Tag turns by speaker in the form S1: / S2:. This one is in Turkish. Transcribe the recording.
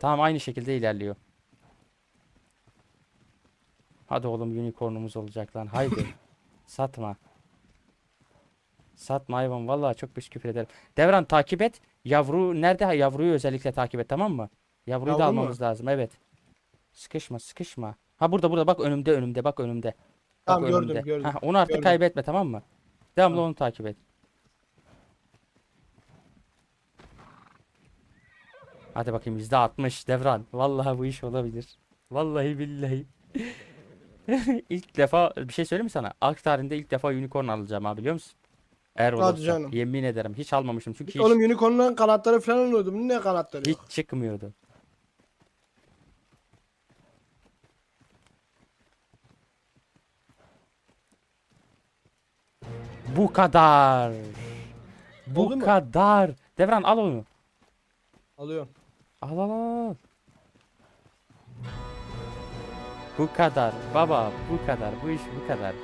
S1: Tamam aynı şekilde ilerliyor. Hadi oğlum unicornumuz olacak lan. Haydi. Satma. Satma hayvan. Vallahi çok pis küfür ederim. Devran takip et. Yavru nerede? Ha, Yavruyu özellikle takip et tamam mı? Yavruyu da
S2: Yavru mu?
S1: almamız lazım. Evet. Sıkışma sıkışma. Ha burada burada bak önümde önümde bak önümde. Bak
S2: Tamam, gördüm,
S1: önümde.
S2: gördüm,
S1: Ha, onu artık
S2: gördüm.
S1: kaybetme tamam mı? Devamlı
S2: Tamam.
S1: onu takip et. Hadi bakayım yüzde 60 Devran. Vallahi bu iş olabilir. Vallahi billahi. ilk defa bir şey söyleyeyim mi sana? Ark tarihinde ilk defa unicorn alacağım ha biliyor musun? Eğer
S2: Hadi
S1: olursa.
S2: canım.
S1: Yemin ederim hiç almamışım çünkü hiç,
S2: Oğlum unicornların kanatları falan oluyordu. Bu ne kanatları?
S1: hiç çıkmıyordu. Bu kadar. Bu
S2: Oldu mu?
S1: kadar. Devran al onu.
S2: Alıyorum.
S1: Al al al. Bu kadar baba bu kadar bu iş bu kadar.